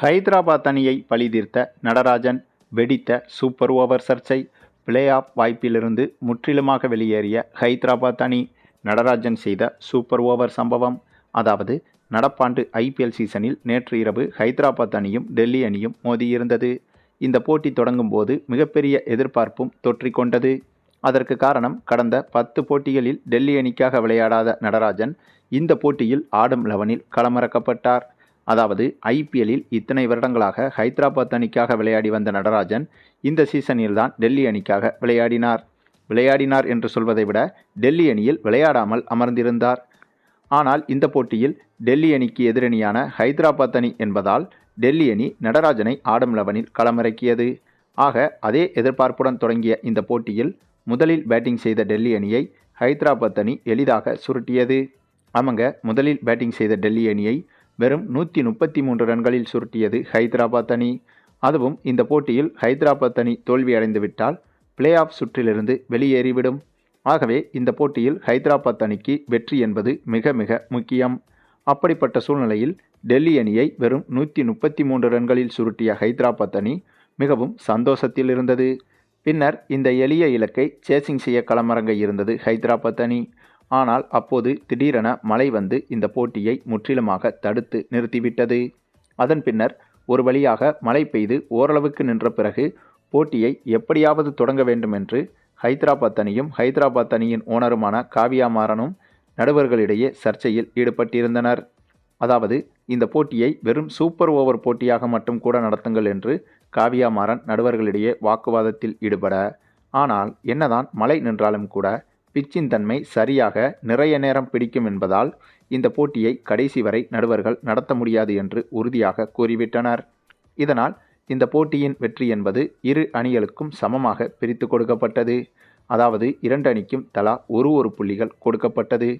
ஹைதராபாத் அணியை பழிதீர்த்த நடராஜன் வெடித்த சூப்பர் ஓவர் சர்ச்சை பிளே ஆஃப் வாய்ப்பிலிருந்து முற்றிலுமாக வெளியேறிய ஹைதராபாத் அணி நடராஜன் செய்த சூப்பர் ஓவர் சம்பவம். அதாவது நடப்பாண்டு ஐபிஎல் சீசனில் நேற்று இரவு ஹைதராபாத் அணியும் டெல்லி அணியும் மோதியிருந்தது. இந்த போட்டி தொடங்கும் போது மிகப்பெரிய எதிர்பார்ப்பும் தொற்றிக்கொண்டது. அதற்கு காரணம் கடந்த பத்து போட்டிகளில் டெல்லி அணிக்காக விளையாடாத நடராஜன் இந்த போட்டியில் ஆடும் லெவனில் களமிறக்கப்பட்டார். அதாவது ஐபிஎல்லில் இத்தனை வருடங்களாக ஹைதராபாத் அணிக்காக விளையாடி வந்த நடராஜன் இந்த சீசனில்தான் டெல்லி அணிக்காக விளையாடினார். விளையாடினார் என்று சொல்வதை விட டெல்லி அணியில் விளையாடாமல் அமர்ந்திருந்தார். ஆனால் இந்த போட்டியில் டெல்லி அணிக்கு எதிரணியான ஹைதராபாத் அணி என்பதால் டெல்லி அணி நடராஜனை ஆடும் லெவனில் களமிறக்கியது. ஆக அதே எதிர்பார்ப்புடன் தொடங்கிய இந்த போட்டியில் முதலில் பேட்டிங் செய்த டெல்லி அணியை ஹைதராபாத் அணி எளிதாக சுருட்டியது. ஆமாங்க முதலில் பேட்டிங் செய்த டெல்லி அணியை வெறும் நூற்றி முப்பத்தி மூன்று ரன்களில் சுருட்டியது ஹைதராபாத் அணி. அதுவும் இந்த போட்டியில் ஹைதராபாத் அணி தோல்வியடைந்துவிட்டால் பிளே ஆஃப் சுற்றிலிருந்து வெளியேறிவிடும். ஆகவே இந்த போட்டியில் ஹைதராபாத் அணிக்கு வெற்றி என்பது மிக மிக முக்கியம். அப்படிப்பட்ட சூழ்நிலையில் டெல்லி அணியை வெறும் நூற்றி முப்பத்தி மூன்று ரன்களில் சுருட்டிய ஹைதராபாத் அணி மிகவும் சந்தோஷத்தில் இருந்தது. பின்னர் இந்த எளிய இலக்கை சேசிங் செய்ய களமிறங்க இருந்தது ஹைதராபாத் அணி. ஆனால் அப்போது திடீரென மழை வந்து இந்த போட்டியை முற்றிலுமாக தடுத்து நிறுத்திவிட்டது. அதன் பின்னர் ஒரு வழியாக மழை பெய்து ஓரளவுக்கு நின்ற பிறகு போட்டியை எப்படியாவது தொடங்க வேண்டும் என்று ஹைதராபாத் அணியும் ஹைதராபாத் அணியின் ஓனருமான காவியா மாறனும் நடுவர்களிடையே சர்ச்சையில் ஈடுபட்டிருந்தனர். அதாவது இந்த போட்டியை வெறும் சூப்பர் ஓவர் போட்டியாக மட்டும் கூட நடத்துங்கள் என்று காவியா மாறன் நடுவர்களிடையே வாக்குவாதத்தில் ஈடுபட ஆனால் என்னதான் மழை நின்றாலும் கூட பிச்சின் தன்மை சரியாக நிறைய நேரம் பிடிக்கும் என்பதால் இந்த போட்டியை கடைசி வரை நடுவர்கள் நடத்த முடியாது என்று உறுதியாக கூறிவிட்டனர். இதனால் இந்த போட்டியின் வெற்றி என்பது இரு அணிகளுக்கும் சமமாக பிரித்து கொடுக்கப்பட்டது. அதாவது இரண்டு அணிக்கும் தலா ஒரு ஒரு புள்ளிகள் கொடுக்கப்பட்டது.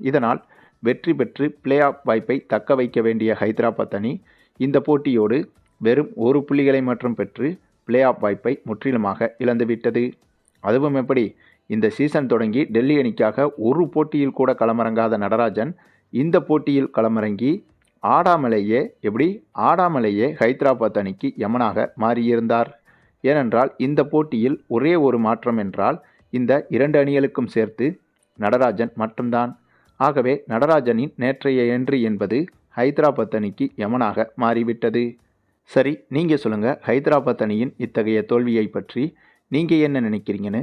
இதனால் வெற்றி பெற்று பிளே ஆஃப் வாய்ப்பை தக்க வைக்க வேண்டிய ஹைதராபாத் அணி இந்த போட்டியோடு வெறும் ஒரு புள்ளிகளை மட்டும் பெற்று பிளே ஆஃப் வாய்ப்பை முற்றிலுமாக இழந்துவிட்டது. அதுவும் எப்படி? இந்த சீசன் தொடங்கி டெல்லி அணிக்காக ஒரு போட்டியில் கூட களமிறங்காத நடராஜன் இந்த போட்டியில் களமிறங்கி ஆடாமலேயே எப்படி? ஆடாமலேயே ஹைதராபாத் அணிக்கு யமனாக மாறியிருந்தார். ஏனென்றால் இந்த போட்டியில் ஒரே ஒரு மாற்றம் என்றால் இந்த இரண்டு அணிகளுக்கும் சேர்த்து நடராஜன் மட்டும்தான். ஆகவே நடராஜனின் நேற்றைய என்ட்ரி என்பது ஹைதராபாத் அணிக்கு யமனாக மாறிவிட்டது. சரி நீங்கள் சொல்லுங்கள் ஹைதராபாத் அணியின் இத்தகைய தோல்வியை பற்றி நீங்கள் என்ன நினைக்கிறீங்கன்னு?